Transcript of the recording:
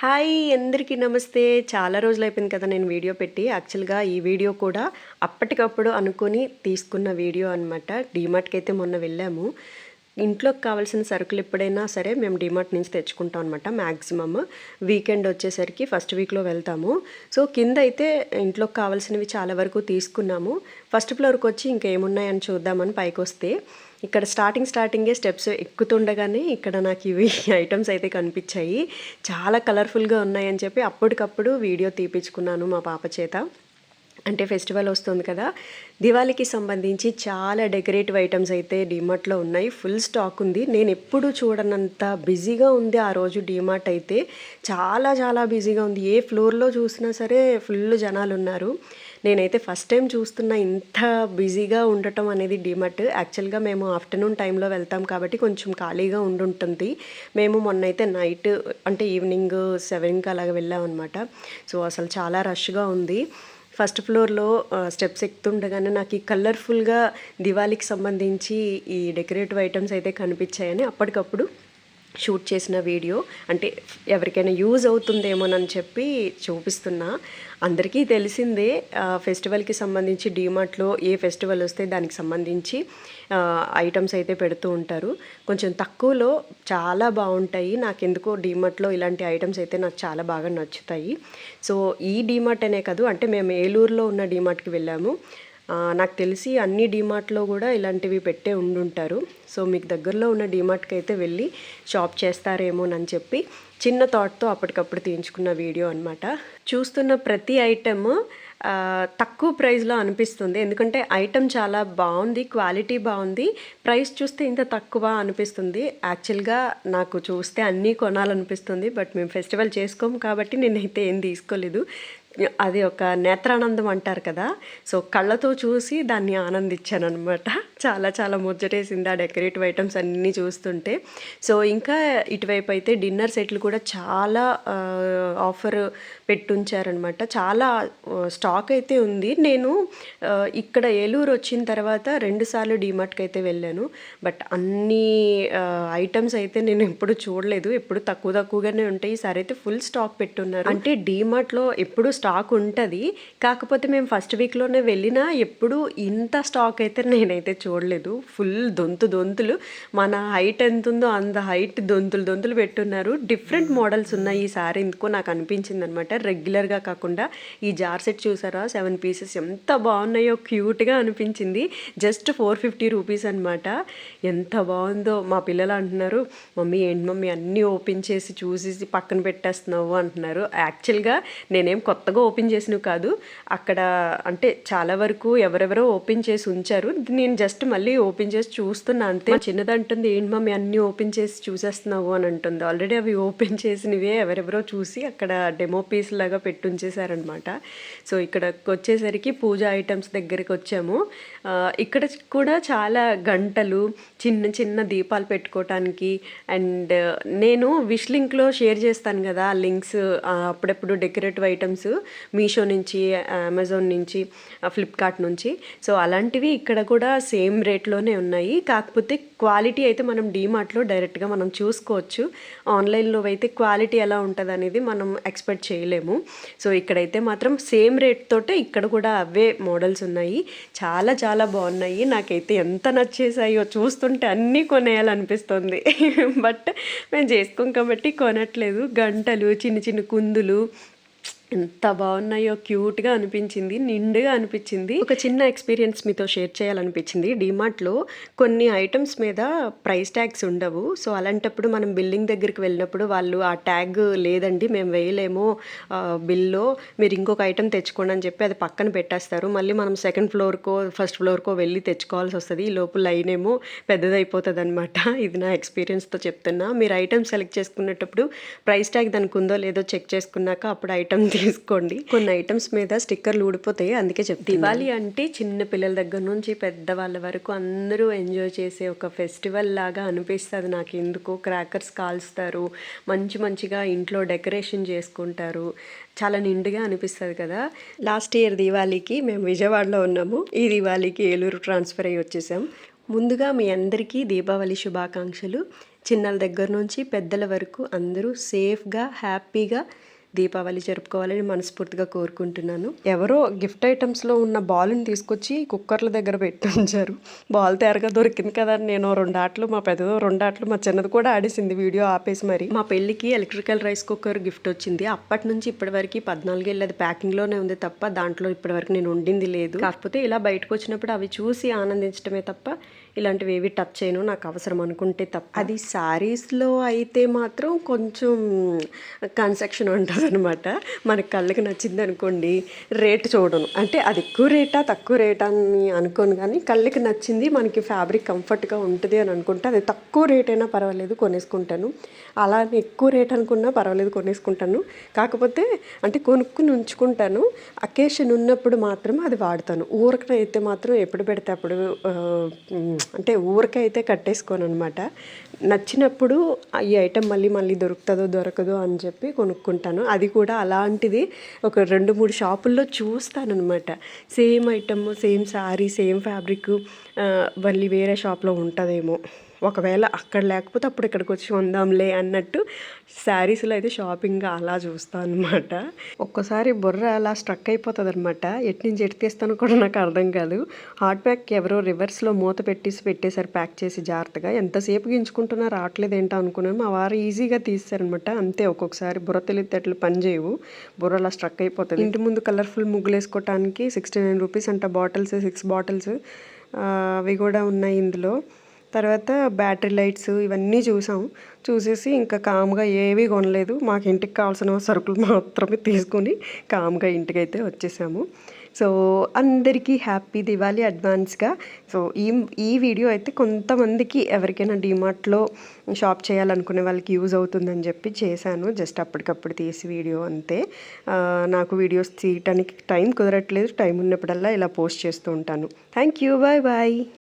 Hi అందరికీ నమస్తే. చాలా రోజులు అయిపోయింది కదా నేను వీడియో పెట్టి. యాక్చువల్గా ఈ వీడియో కూడా అప్పటికప్పుడు అనుకొని తీసుకున్న వీడియో అనమాట డీమార్ట్కి అయితే మొన్న వెళ్ళాము. ఇంట్లోకి కావాల్సిన సరుకులు ఎప్పుడైనా సరే మేము డిమార్ట్ నుంచి తెచ్చుకుంటాం అనమాట మ్యాక్సిమమ్ వీకెండ్ వచ్చేసరికి ఫస్ట్ వీక్లో వెళ్తాము. సో కింద అయితే ఇంట్లోకి కావాల్సినవి చాలా వరకు తీసుకున్నాము. ఫస్ట్ ఫ్లోర్కి వచ్చి ఇంకేమున్నాయని చూద్దామని పైకి వస్తే ఇక్కడ స్టార్టింగ్ స్టార్టింగే స్టెప్స్ ఎక్కుతుండగానే ఇక్కడ నాకు ఇవి ఐటమ్స్ అయితే కనిపించాయి. చాలా కలర్ఫుల్గా ఉన్నాయని చెప్పి అప్పటికప్పుడు వీడియో తీపించుకున్నాను మా పాప చేత. అంటే ఫెస్టివల్ వస్తుంది కదా దివాళీకి సంబంధించి చాలా డెకరేటివ్ ఐటమ్స్ అయితే డిమార్ట్లో ఉన్నాయి. ఫుల్ స్టాక్ ఉంది. నేను ఎప్పుడు చూడనంత బిజీగా ఉంది ఆ రోజు డిమార్ట్ అయితే. చాలా చాలా బిజీగా ఉంది. ఏ ఫ్లోర్లో చూసినా సరే ఫుల్ జనాలు ఉన్నారు నేనైతే ఫస్ట్ టైం చూస్తున్న ఇంత బిజీగా ఉండటం అనేది డిమార్ట్ యాక్చువల్గా మేము ఆఫ్టర్నూన్ టైంలో వెళ్తాం కాబట్టి కొంచెం ఖాళీగా ఉండుంటుంది. మేము మొన్న అయితే నైట్ అంటే ఈవినింగ్ సెవెన్కి అలాగ వెళ్ళాం అనమాట సో అసలు చాలా రష్గా ఉంది. ఫస్ట్ ఫ్లోర్లో స్టెప్స్ ఎక్కుతుండగానే నాకు ఈ కలర్ఫుల్గా దివాళీకి సంబంధించి ఈ డెకరేటివ్ ఐటమ్స్ అయితే కనిపించాయని అప్పటికప్పుడు షూట్ చేసిన వీడియో. అంటే ఎవరికైనా యూజ్ అవుతుందేమోనని చెప్పి చూపిస్తున్నా. అందరికీ తెలిసిందే ఫెస్టివల్కి సంబంధించి డీమార్ట్లో ఏ ఫెస్టివల్ వస్తే దానికి సంబంధించి ఐటమ్స్ అయితే పెడుతూ ఉంటారు. కొంచెం తక్కువలో చాలా బాగుంటాయి. నాకు ఎందుకో డీమార్ట్లో ఇలాంటి ఐటమ్స్ అయితే నాకు చాలా బాగా నచ్చుతాయి. సో ఈ డీమార్ట్ అనే కాదు అంటే మేము ఏలూరులో ఉన్న డీమార్ట్కి వెళ్ళాము. నాకు తెలిసి అన్ని డీమార్ట్లో కూడా ఇలాంటివి పెట్టే ఉండుంటారు. సో మీకు దగ్గరలో ఉన్న డీమార్ట్కి అయితే వెళ్ళి షాప్ చేస్తారేమోనని చెప్పి చిన్న థాట్తో అప్పటికప్పుడు తీయించుకున్న వీడియో అనమాట చూస్తున్న ప్రతి ఐటమ్ తక్కువ ప్రైస్లో అనిపిస్తుంది. ఎందుకంటే ఐటమ్ చాలా బాగుంది క్వాలిటీ బాగుంది. ప్రైస్ చూస్తే ఇంత తక్కువ అనిపిస్తుంది. యాక్చువల్గా నాకు చూస్తే అన్నీ కొనాలనిపిస్తుంది. బట్ మేము ఫెస్టివల్ చేసుకోము కాబట్టి నేనైతే ఏం తీసుకోలేదు. అది ఒక నేత్రానందం అంటారు కదా. సో కళ్ళతో చూసి దాన్ని ఆనందించాను అనమాట చాలా చాలా ముచ్చటేసింది ఆ డెకరేటివ్ ఐటమ్స్ అన్నీ చూస్తుంటే. సో ఇంకా ఇటువైపు అయితే డిన్నర్ సెట్లు కూడా చాలా ఆఫర్ పెట్టుంచారనమాట చాలా స్టాక్ అయితే ఉంది. నేను ఇక్కడ ఏలూరు వచ్చిన తర్వాత రెండుసార్లు డీమార్ట్కి అయితే వెళ్ళాను. బట్ అన్ని ఐటమ్స్ అయితే నేను ఎప్పుడు చూడలేదు. ఎప్పుడు తక్కువ తక్కువగానే ఉంటాయి. ఈసారి అయితే ఫుల్ స్టాక్ పెట్టున్నారు. అంటే డీమార్ట్లో ఎప్పుడు స్టాక్ ఉంటుంది. కాకపోతే మేము ఫస్ట్ వీక్లోనే వెళ్ళినా ఎప్పుడు ఇంత స్టాక్ అయితే నేనైతే చూడలేదు. ఫుల్ దొంతు దొంతులు. మన హైట్ ఎంత ఉందో అంత హైట్ దొంతులు దొంతులు పెట్టున్నారు. డిఫరెంట్ మోడల్స్ ఉన్నాయి ఈసారి ఎందుకో నాకు అనిపించింది అనమాట రెగ్యులర్గా కాకుండా ఈ జార్ సెట్ చూసారా? సెవెన్ పీసెస్ ఎంత బాగున్నాయో క్యూట్గా అనిపించింది. జస్ట్ ఫోర్ ఫిఫ్టీ రూపీస్ అనమాట ఎంత బాగుందో మా పిల్లలు అంటున్నారు. మమ్మీ ఏంటి మమ్మీ? అన్నీ ఓపెన్ చేసి చూసేసి పక్కన పెట్టేస్తున్నావు అంటున్నారు. యాక్చువల్గా నేనేం కొత్త కొత్తగా ఓపెన్ చేసినవి కాదు. అక్కడ అంటే చాలా వరకు ఎవరెవరో ఓపెన్ చేసి ఉంచారు. నేను జస్ట్ మళ్ళీ ఓపెన్ చేసి చూస్తున్నా అంతే. చిన్నది అంటుంది ఏంటి మమ్మీ అన్నీ ఓపెన్ చేసి చూసేస్తున్నావు? అని అంటుంది. ఆల్రెడీ అవి ఓపెన్ చేసినవే ఎవరెవరో చూసి అక్కడ డెమో పీస్ లాగా పెట్టుంచేశారనమాట సో ఇక్కడకి వచ్చేసరికి పూజ ఐటమ్స్ దగ్గరికి వచ్చాము. ఇక్కడ కూడా చాలా గంటలు చిన్న చిన్న దీపాలు పెట్టుకోవటానికి అండ్ నేను విష్ లింక్లో షేర్ చేస్తాను కదా లింక్స్ అప్పుడప్పుడు డెకరేటివ్ ఐటమ్స్. మీషో నుంచి అమెజాన్ నుంచి ఫ్లిప్కార్ట్ నుంచి. సో అలాంటివి ఇక్కడ కూడా సేమ్ రేట్లోనే ఉన్నాయి. కాకపోతే క్వాలిటీ అయితే మనం డీమార్ట్లో డైరెక్ట్గా మనం చూసుకోవచ్చు. ఆన్లైన్లో అయితే క్వాలిటీ ఎలా ఉంటుంది అనేది మనం ఎక్స్పెక్ట్ చేయలేము. సో ఇక్కడైతే మాత్రం సేమ్ రేట్ తోటే ఇక్కడ కూడా అవే మోడల్స్ ఉన్నాయి. చాలా చాలా బాగున్నాయి. నాకైతే ఎంత నచ్చేసాయో చూస్తుంటే అన్నీ కొనేయాలనిపిస్తుంది. బట్ మేము చేసుకోం కాబట్టి కొనట్లేదు. గంటలు చిన్న చిన్న కుందులు ఎంత బాగున్నాయో క్యూట్గా అనిపించింది నిండుగా అనిపించింది. ఒక చిన్న ఎక్స్పీరియన్స్ మీతో షేర్ చేయాలనిపించింది. డిమార్ట్లో కొన్ని ఐటమ్స్ మీద ప్రైస్ ట్యాగ్స్ ఉండవు. సో అలాంటప్పుడు మనం బిల్డింగ్ దగ్గరికి వెళ్ళినప్పుడు వాళ్ళు ఆ ట్యాగ్ లేదండి మేము వేయలేము బిల్లో మీరు ఇంకొక ఐటమ్ తెచ్చుకోండి అని చెప్పి అది పక్కన పెట్టేస్తారు. మళ్ళీ మనం సెకండ్ ఫ్లోర్కో ఫస్ట్ ఫ్లోర్కో వెళ్ళి తెచ్చుకోవాల్సి వస్తుంది. ఈ లోపు లైన్ ఏమో పెద్దదైపోతుంది అనమాట ఇది నా ఎక్స్పీరియన్స్తో చెప్తున్నా. మీరు ఐటమ్ సెలెక్ట్ చేసుకునేటప్పుడు ప్రైస్ ట్యాగ్ దానికి ఉందో లేదో చెక్ చేసుకున్నాక అప్పుడు ఐటమ్ తీసుకోండి కొన్ని ఐటమ్స్ మీద స్టిక్కర్లు ఊడిపోతాయి అందుకే చెప్తాను దివాళీ అంటే చిన్న పిల్లల దగ్గర నుంచి పెద్దవాళ్ళ వరకు అందరూ ఎంజాయ్ చేసే ఒక ఫెస్టివల్ లాగా అనిపిస్తుంది నాకు ఎందుకో క్రాకర్స్ కాల్స్తారు మంచి మంచిగా ఇంట్లో డెకరేషన్ చేసుకుంటారు. చాలా నిండుగా అనిపిస్తుంది కదా. లాస్ట్ ఇయర్ దివాళీకి మేము విజయవాడలో ఉన్నాము. ఈ దివాళీకి ఏలూరు ట్రాన్స్ఫర్ అయ్యి వచ్చేసాం. ముందుగా మీ అందరికీ దీపావళి శుభాకాంక్షలు. చిన్నల దగ్గర నుంచి పెద్దల వరకు అందరూ సేఫ్గా హ్యాపీగా దీపావళి జరుపుకోవాలని మనస్ఫూర్తిగా కోరుకుంటున్నాను. ఎవరో గిఫ్ట్ ఐటమ్స్లో ఉన్న బాల్ని తీసుకొచ్చి కుక్కర్ల దగ్గర పెట్టి ఉంచారు. బాల్ తేరగా దొరికింది కదా అని నేను రెండు ఆటలు మా పెద్దదో రెండు ఆటలు మా చిన్నది కూడా ఆడేసింది వీడియో ఆపేసి మరి. మా పెళ్ళికి ఎలక్ట్రికల్ రైస్ కుక్కర్ గిఫ్ట్ వచ్చింది. అప్పటి నుంచి ఇప్పటివరకు పద్నాలుగు పద్నాలుగేళ్ళు అది ప్యాకింగ్లోనే ఉంది తప్ప దాంట్లో ఇప్పటివరకు నేను వండింది లేదు. కాకపోతే ఇలా బయటకు వచ్చినప్పుడు అవి చూసి ఆనందించడమే తప్ప ఇలాంటివి ఏవి టచ్ చేయను నాకు అవసరం అనుకుంటే తప్ప. అది శారీస్లో అయితే మాత్రం కొంచెం కన్సెక్షన్ ఉంటుంది అనమాట మన కళ్ళకి నచ్చింది అనుకోండి రేట్ చూడను. అంటే అది ఎక్కువ రేటా తక్కువ రేటా అని అనుకోను కానీ కళ్ళకి నచ్చింది మనకి ఫ్యాబ్రిక్ కంఫర్ట్గా ఉంటుంది అని అనుకుంటే అది తక్కువ రేట్ అయినా పర్వాలేదు కొనేసుకుంటాను. అలా అని ఎక్కువ రేట్ అనుకున్నా పర్వాలేదు కొనేసుకుంటాను. కాకపోతే అంటే కొనుక్కుని ఉంచుకుంటాను. అకేషన్ ఉన్నప్పుడు మాత్రం అది వాడతాను. ఊరకనైతే మాత్రం ఎప్పుడు పెడితే అప్పుడు అంటే ఊరకైతే కట్టేసుకోను అనమాట నచ్చినప్పుడు ఈ ఐటెం మళ్ళీ మళ్ళీ దొరుకుతుందో దొరకదో అని చెప్పి కొనుక్కుంటాను. అది కూడా అలాంటిది ఒక రెండు మూడు షాపుల్లో చూస్తానమాట same item same sari same fabric మళ్ళీ వేరే షాప్లో ఉంటుందేమో. ఒకవేళ అక్కడ లేకపోతే అప్పుడు ఇక్కడికి వచ్చి ఉందాంలే అన్నట్టు శారీస్లో అయితే షాపింగ్ అలా చూస్తాను అనమాట ఒక్కోసారి బుర్ర అలా స్ట్రక్ అయిపోతుంది అనమాట ఎటు నుంచి ఎటు తీస్తానో కూడా నాకు అర్థం కాదు. హాట్ ప్యాక్ ఎవరో రివర్స్లో మూత పెట్టేసి పెట్టేశారు ప్యాక్ చేసి జాగ్రత్తగా. ఎంతసేపు గించుకుంటున్నా రావట్లేదు ఏంటో అనుకున్నాను. మా వారు ఈజీగా తీస్తారనమాట అంతే ఒక్కొక్కసారి బుర్ర తెలివితేటలు పని చేయవు. బుర్ర అలా స్ట్రక్ అయిపోతుంది. ఇంటి ముందు కలర్ఫుల్ ముగ్గులు వేసుకోవటానికి సిక్స్టీ నైన్ రూపీస్ అంట బాటిల్స్ సిక్స్ బాటిల్స్ అవి కూడా ఉన్నాయి ఇందులో. తర్వాత బ్యాటరీ లైట్స్ ఇవన్నీ చూసాం. చూసేసి ఇంకా కామ్గా ఏవి కొనలేదు. మాకు ఇంటికి కావాల్సిన సరుకులు మాత్రమే తీసుకొని కామ్గా ఇంటికైతే వచ్చేసాము. సో అందరికీ హ్యాపీ దివాళీ అడ్వాన్స్గా. సో ఈ ఈ వీడియో అయితే కొంతమందికి ఎవరికైనా డిమార్ట్లో షాప్ చేయాలనుకునే వాళ్ళకి యూజ్ అవుతుందని చెప్పి చేశాను. జస్ట్ అప్పటికప్పుడు తీసి వీడియో అంతే. నాకు వీడియోస్ తీయటానికి టైం కుదరట్లేదు. టైం ఉన్నప్పుడల్లా ఇలా పోస్ట్ చేస్తూ ఉంటాను. Thank you. Bye bye.